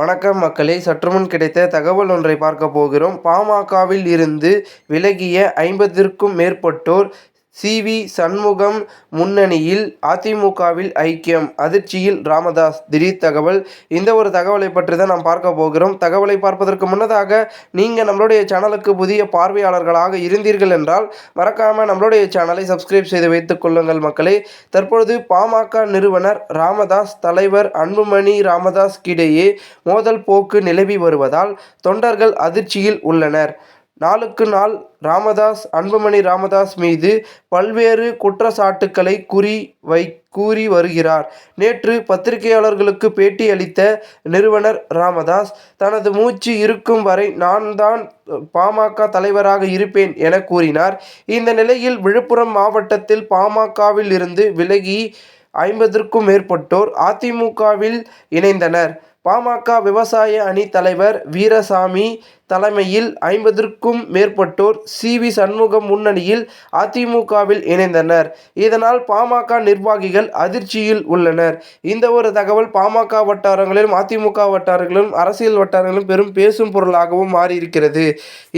வணக்கம் மக்களே. சற்றுமுன் கிடைத்த தகவல் ஒன்றை பார்க்க போகிறோம். பாமகவில் இருந்து விலகிய ஐம்பதிற்கும் மேற்பட்டோர் சி வி சண்முகம் முன்னணியில் அதிமுகவில் ஐக்கியம். அதிர்ச்சியில் ராமதாஸ். திடீர் தகவல். இந்த ஒரு தகவலை பற்றி தான் நாம் பார்க்க போகிறோம். தகவலை பார்ப்பதற்கு முன்னதாக நீங்கள் நம்மளுடைய சேனலுக்கு புதிய பார்வையாளர்களாக இருந்தீர்கள் என்றால் மறக்காமல் நம்மளுடைய சேனலை சப்ஸ்கிரைப் செய்து வைத்துக் கொள்ளுங்கள் மக்களே. தற்பொழுது பாமக நிறுவனர் ராமதாஸ் தலைவர் அன்புமணி ராமதாஸ் கிடையே மோதல் போக்கு நிலவி வருவதால் தொண்டர்கள் அதிர்ச்சியில் உள்ளனர். நாளுக்கு நாள் ராமதாஸ் அன்புமணி ராமதாஸ் மீது பல்வேறு குற்றச்சாட்டுக்களை குறி வை கூறி வருகிறார். நேற்று பத்திரிகையாளர்களுக்கு பேட்டியளித்த நிறுவனர் ராமதாஸ் தனது மூச்சு இருக்கும் வரை நான் தான் பாமக தலைவராக இருப்பேன் என கூறினார். இந்த நிலையில் விழுப்புரம் மாவட்டத்தில் பாமகவில் இருந்து விலகி ஐம்பதற்கும் மேற்பட்டோர் அதிமுகவில் இணைந்தனர். பாமக விவசாய அணி தலைவர் வீரசாமி தலைமையில் ஐம்பதற்கும் மேற்பட்டோர் சி வி சண்முகம் முன்னணியில் அதிமுகவில் இணைந்தனர். இதனால் பாமக நிர்வாகிகள் அதிர்ச்சியில் உள்ளனர். இந்த ஒரு தகவல் பாமக வட்டாரங்களிலும் அதிமுக வட்டாரங்களிலும் அரசியல் வட்டாரங்களிலும் பெரும் பேசும் பொருளாகவும் மாறியிருக்கிறது.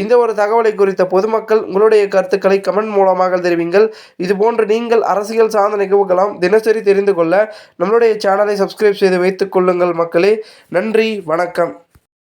இந்த ஒரு தகவலை குறித்த பொதுமக்கள் உங்களுடைய கருத்துக்களை கமெண்ட் மூலமாக தெரிவிங்கள். இதுபோன்று நீங்கள் அரசியல் சார்ந்த நிகழ்வுகளாம் தினசரி தெரிந்து கொள்ள நம்மளுடைய சேனலை சப்ஸ்கிரைப் செய்து வைத்துக் கொள்ளுங்கள் மக்களே. நன்றி வணக்கம்.